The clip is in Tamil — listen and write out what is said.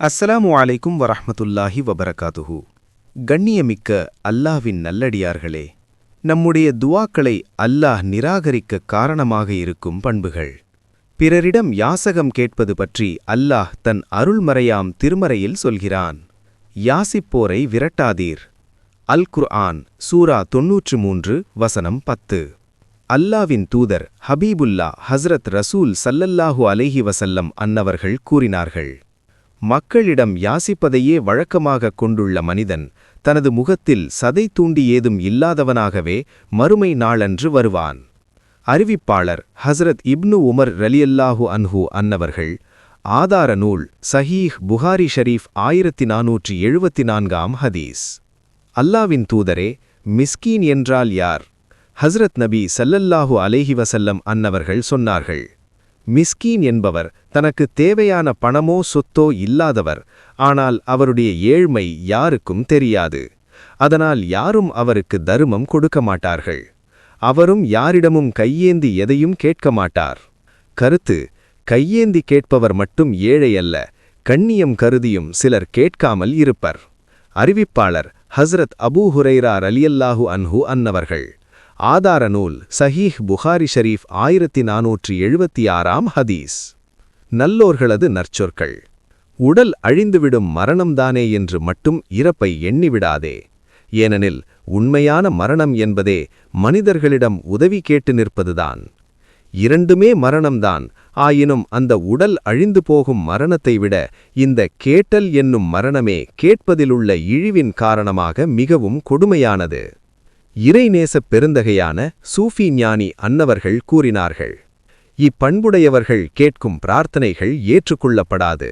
அஸ்ஸலாமு அலைக்கும் வரஹமத்துல்லாஹி வபரகாதுஹு கண்ணியமிக்க அல்லாஹ்வின் நல்லடியார்களே நம்முடைய துவாக்களை அல்லாஹ் நிராகரிக்க காரணமாக இருக்கும் பண்புகள். பிறரிடம் யாசகம் கேட்பது பற்றி அல்லாஹ் தன் அருள்மறையாம் திருமறையில் சொல்கிறான். யாசிப்போரை விரட்டாதீர். அல் குர்ஆன் சூரா தொன்னூற்று மூன்று வசனம் பத்து. அல்லாவின் தூதர் ஹபீபுல்லா ஹஸ்ரத் ரசூல் சல்லல்லாஹு அலைஹி வசல்லம் அன்னவர்கள் கூறினார்கள் மக்களிடம் யாசிப்பதையே வழக்கமாகக் கொண்டுள்ள மனிதன் தனது முகத்தில் சதை தூண்டி ஏதும் இல்லாதவனாகவே மறுமை நாளன்று வருவான். அறிவிப்பாளர் ஹஸ்ரத் இப்னு உமர் ரலியல்லாஹு அன்ஹு அன்னவர்கள் ஆதார நூல் சஹீஹ் புகாரி ஷரீஃப் ஆயிரத்தி நானூற்றி எழுபத்தி நான்காம் ஹதீஸ். அல்லாவின் தூதரே மிஸ்கீன் என்றால் யார்? ஹஸ்ரத் நபி சல்லல்லாஹு அலைஹி வசல்லம் அன்னவர்கள் சொன்னார்கள் மிஸ்கீன் என்பவர் தனக்கு தேவையான பணமோ சொத்தோ இல்லாதவர் ஆனால் அவருடைய ஏழ்மை யாருக்கும் தெரியாது. அதனால் யாரும் அவருக்கு தருமம் கொடுக்க மாட்டார்கள். அவரும் யாரிடமும் கையேந்தி எதையும் கேட்க மாட்டார். கருத்து கையேந்தி கேட்பவர் மட்டும் ஏழை அல்ல கண்ணியம் கருதியும் சிலர் கேட்காமல் இருப்பர். அறிவிப்பாளர் ஹஸ்ரத் அபூ ஹுரைரா ரலியல்லாஹு அன்ஹு அன்னவர்கள் ஆதார நூல் சஹீஹ் புகாரி ஷரீஃப் ஆயிரத்தி நானூற்றி எழுபத்தி ஆறாம் ஹதீஸ். நல்லோர்களது நற்சொற்கள். உடல் அழிந்துவிடும் மரணம்தானே என்று மட்டும் இறப்பை எண்ணிவிடாதே. ஏனெனில் உண்மையான மரணம் என்பதே மனிதர்களிடம் உதவி கேட்டு நிற்பதுதான். இரண்டுமே மரணம்தான் ஆயினும் அந்த உடல் அழிந்து போகும் மரணத்தை விட இந்த கேட்டல் என்னும் மரணமே கேட்பதிலுள்ள இழிவின் காரணமாக மிகவும் கொடுமையானது. இறைநேசப் பெருந்தகையான சூஃபி ஞானி அன்னவர்கள் கூறினார்கள் இப்பண்புடையவர்கள் கேட்கும் பிரார்த்தனைகள் ஏற்றுக்கொள்ளப்படாது.